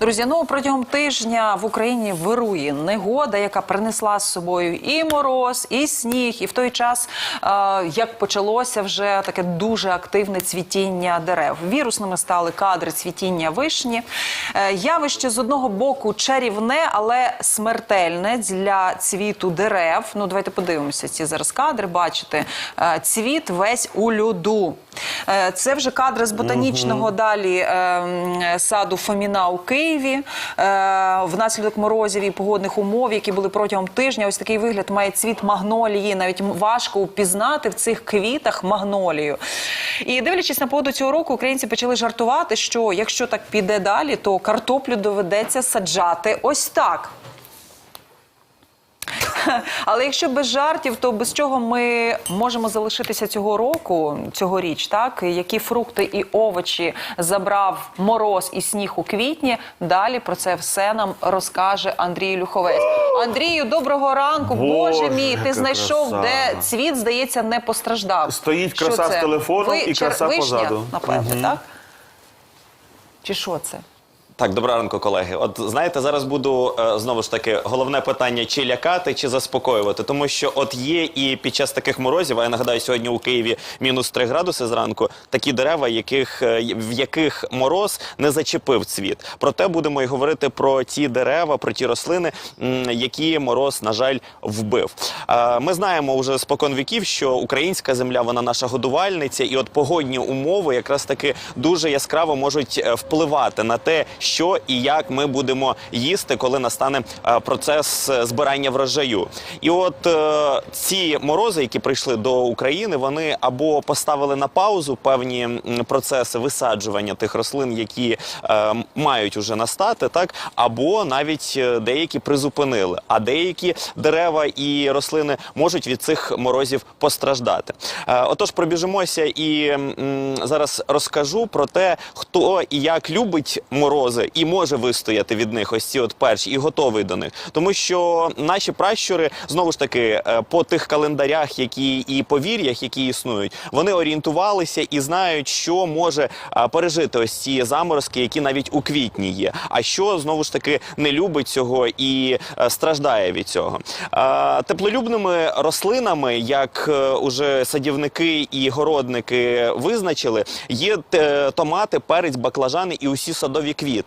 Друзі, ну протягом тижня в Україні вирує негода, яка принесла з собою і мороз, і сніг, і в той час, е, як почалося вже таке дуже активне цвітіння дерев. Вірусними стали кадри цвітіння вишні. Е, явище з одного боку чарівне, але смертельне для цвіту дерев. Ну давайте подивимося ці зараз кадри. Бачите, е, цвіт весь у льоду. Це вже кадри з ботанічного далі е, саду Фоміна у Києві. Е, Внаслідок морозів і погодних умов, які були протягом тижня. Ось такий вигляд має цвіт магнолії. Навіть важко впізнати в цих квітах магнолію. І дивлячись на погоду цього року, українці почали жартувати, що якщо так піде далі, то картоплю доведеться саджати ось так. Але якщо без жартів, то без чого ми можемо залишитися цього року, цьогоріч, так? Які фрукти і овочі забрав мороз і сніг у квітні? Далі про це все нам розкаже Андрій Люховець. Андрію, доброго ранку. Боже, Боже, мій, ти знайшов, краса. де цвіт, здається, не постраждав. Стоїть краса з телефоном Ви- і чер- краса вишня, позаду. Напевне, так? Чи що це? Так, доброго ранку, колеги. От знаєте, зараз буду е, знову ж таки головне питання: чи лякати, чи заспокоювати. Тому що от є і під час таких морозів, а я нагадаю, сьогодні у Києві мінус 3 градуси зранку, такі дерева, яких, е, в яких мороз не зачепив цвіт. Проте будемо і говорити про ті дерева, про ті рослини, які мороз, на жаль, вбив. Е, Ми знаємо вже спокон віків, що українська земля вона наша годувальниця, і от погодні умови якраз таки дуже яскраво можуть впливати на те, що і як ми будемо їсти, коли настане е, процес е, збирання врожаю. І от е, ці морози, які прийшли до України, вони або поставили на паузу певні процеси висаджування тих рослин, які мають уже настати, так або навіть деякі призупинили, а деякі дерева і рослини можуть від цих морозів постраждати. Отож, пробіжимося і зараз розкажу про те, хто і як любить морози і може вистояти від них. Ось ці от перші і готовий до них, тому що наші пращури знову ж таки е, по тих календарях, які і повір'ях, які існують, вони орієнтувалися і знають, що може е, пережити ось ці заморозки, які навіть у квітні є. А що знову ж таки не любить цього і е, страждає від цього. Теплолюбними рослинами, як уже садівники і городники визначили, є томати, перець, баклажани і усі садові квіти.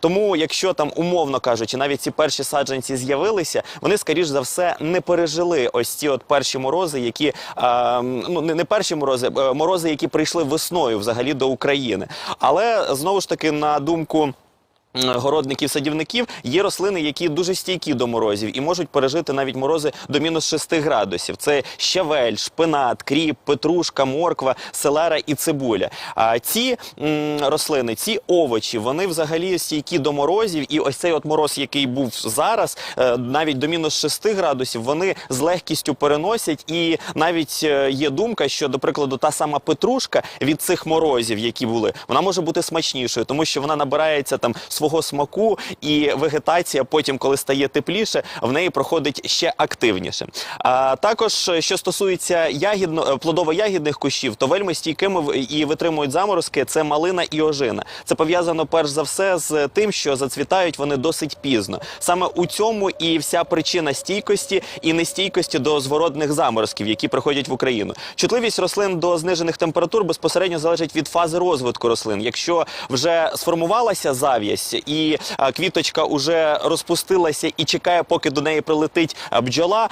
Тому, якщо там умовно кажучи, навіть ці перші саджанці з'явилися, вони скоріш за все не пережили ось ці от перші морози, які е, ну не перші морози, е, морози, які прийшли весною взагалі до України. Але знову ж таки, на думку. М, Городників, садівників є рослини, які дуже стійкі до морозів і можуть пережити навіть морози до мінус 6 градусів. Це щавель, шпинат, кріп, петрушка, морква, селера і цибуля. А ці м, рослини, ці овочі, вони взагалі стійкі до морозів. І ось цей от мороз, який був зараз, е, навіть до мінус 6 градусів, вони з легкістю переносять. І навіть е, є думка, що, до прикладу, та сама петрушка від цих морозів, які були, вона може бути смачнішою, тому що вона набирається там свого смаку, і вегетація потім, коли стає тепліше, в неї проходить ще активніше. А також, що стосується ягідно е, плодово-ягідних кущів, то вельми стійкими і витримують заморозки це малина і ожина. Це пов'язано перш за все з тим, що зацвітають вони досить пізно. Саме у цьому і вся причина стійкості і нестійкості до зворотних заморозків, які приходять в Україну. Чутливість рослин до знижених температур безпосередньо залежить від фази розвитку рослин. Якщо вже сформувалася зав'язь і квіточка вже розпустилася і чекає, поки до неї прилетить бджола,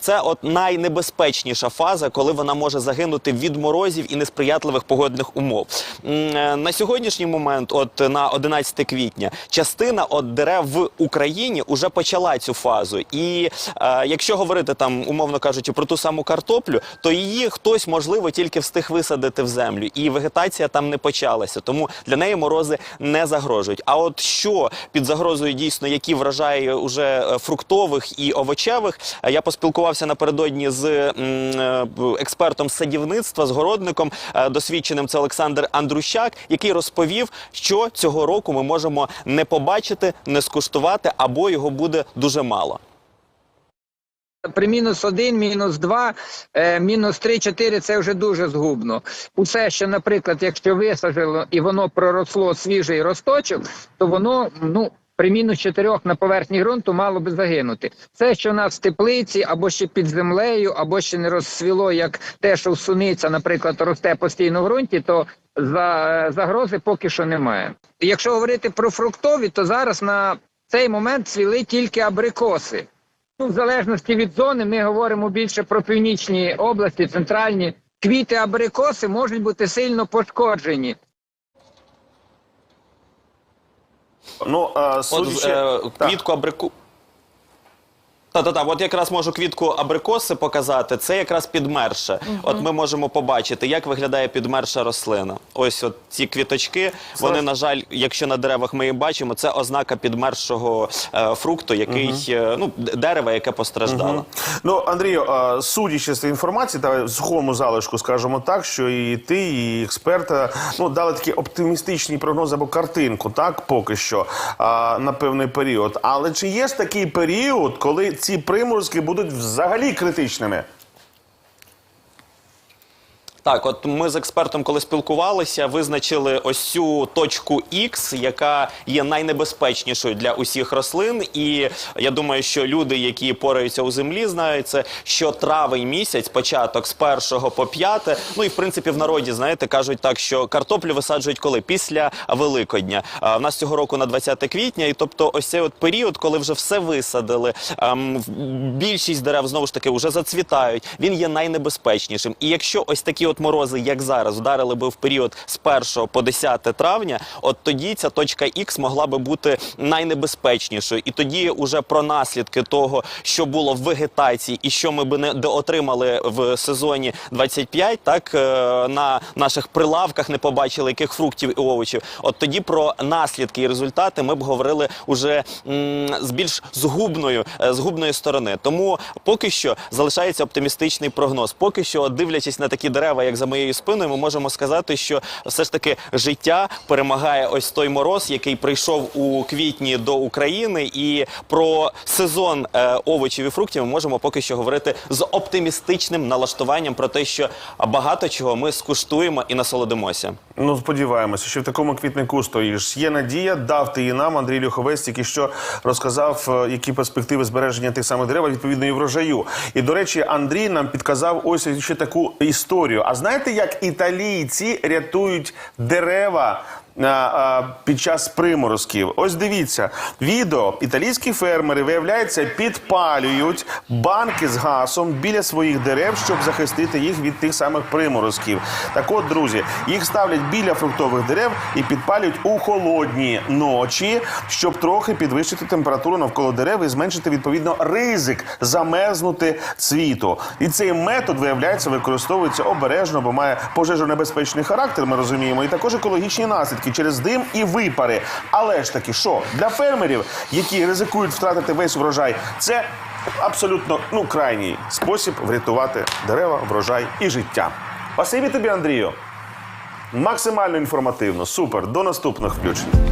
це от найнебезпечніша фаза, коли вона може загинути від морозів і несприятливих погодних умов. Е, На сьогоднішній момент, от на 11 квітня, частина от дерев в Україні вже почала цю фазу. І е, якщо говорити там, умовно кажучи, про ту саму картоплю, то її хтось можливо тільки встиг висадити в землю, і вегетація там не почалася. Тому для неї морози не загрожують. А от що під загрозою дійсно, які вражає уже е, фруктових і овочевих, е, я поспілкувався напередодні з е, експертом садівництва, з городником досвідченим. Це Олександр Андрущак, який розповів, що цього року ми можемо не побачити, не скуштувати або його буде дуже мало. При мінус один, мінус два, е, мінус три, чотири це вже дуже згубно. Усе, що, наприклад, якщо висажило і воно проросло свіжий росточок, то воно ну. При мінус чотирьох на поверхні ґрунту мало би загинути. Це, що у нас в теплиці, або ще під землею, або ще не розсвіло, як те, що в суниця, наприклад, росте постійно в ґрунті, то за, загрози поки що немає. Якщо говорити про фруктові, то зараз на цей момент цвіли тільки абрикоси. Ну, в залежності від зони, ми говоримо більше про північні області, центральні. Квіти абрикоси можуть бути сильно пошкоджені. Ну, е, От е, Так. квітку абрику. Та-та-та, от якраз можу квітку абрикоси показати. Це якраз підмерше. От ми можемо побачити, як виглядає підмерша рослина. Ось от ці квіточки. Вони, на жаль, якщо на деревах ми їх бачимо, це ознака підмершого е, фрукту, який е, ну д- дерева, яке постраждало. Ну, Андрію, е, судячи з інформації, та сухому залишку, скажімо так, що і ти, і експерт е, ну, дали такі оптимістичні прогнози або картинку, так, поки що, е, на певний період. Але чи є ж такий період, коли ці приморозки будуть взагалі критичними? Так, от ми з експертом, коли спілкувалися, визначили ось цю точку X, яка є найнебезпечнішою для усіх рослин. І я думаю, що люди, які пораються у землі, знають це, що травень місяць, початок з 1 по 5, ну і в принципі в народі, знаєте, кажуть так, що картоплю висаджують коли? Після Великодня. А, в нас цього року на 20 квітня, і тобто ось цей от період, коли вже все висадили, ем, більшість дерев знову ж таки вже зацвітають. Він є найнебезпечнішим. І якщо ось такі от морози, як зараз, вдарили би в період з 1 по 10 травня, от тоді ця точка Х могла би бути найнебезпечнішою. І тоді уже про наслідки того, що було в вегетації, і що ми би не отримали в сезоні 25, так е, на наших прилавках не побачили яких фруктів і овочів. От тоді про наслідки і результати ми б говорили уже з більш згубною е, згубної сторони. Тому поки що залишається оптимістичний прогноз. Поки що, дивлячись на такі дерева, як за моєю спиною, ми можемо сказати, що все ж таки життя перемагає ось той мороз, який прийшов у квітні до України, і про сезон е, овочів і фруктів ми можемо поки що говорити з оптимістичним налаштуванням про те, що багато чого ми скуштуємо і насолодимося. Ну, сподіваємося, що в такому квітнику стоїш. Є надія, дав ти і нам, Андрій Люховець, тільки що розказав, е, які перспективи збереження тих самих дерев, відповідно і врожаю. І, до речі, Андрій нам підказав ось ще таку історію. А знаєте, як італійці рятують дерева? Під час приморозків, ось дивіться, відео італійські фермери виявляється підпалюють банки з газом біля своїх дерев, щоб захистити їх від тих самих приморозків. Так от, друзі, їх ставлять біля фруктових дерев і підпалюють у холодні ночі, щоб трохи підвищити температуру навколо дерев і зменшити відповідно ризик замерзнути цвіту. І цей метод виявляється використовується обережно, бо має пожежонебезпечний характер. Ми розуміємо, і також екологічні наслідки через дим і випари. Але ж таки, що для фермерів, які ризикують втратити весь врожай, це абсолютно ну крайній спосіб врятувати дерева, врожай і життя. Спасибі тобі, Андрію. Максимально інформативно. Супер. До наступних включень.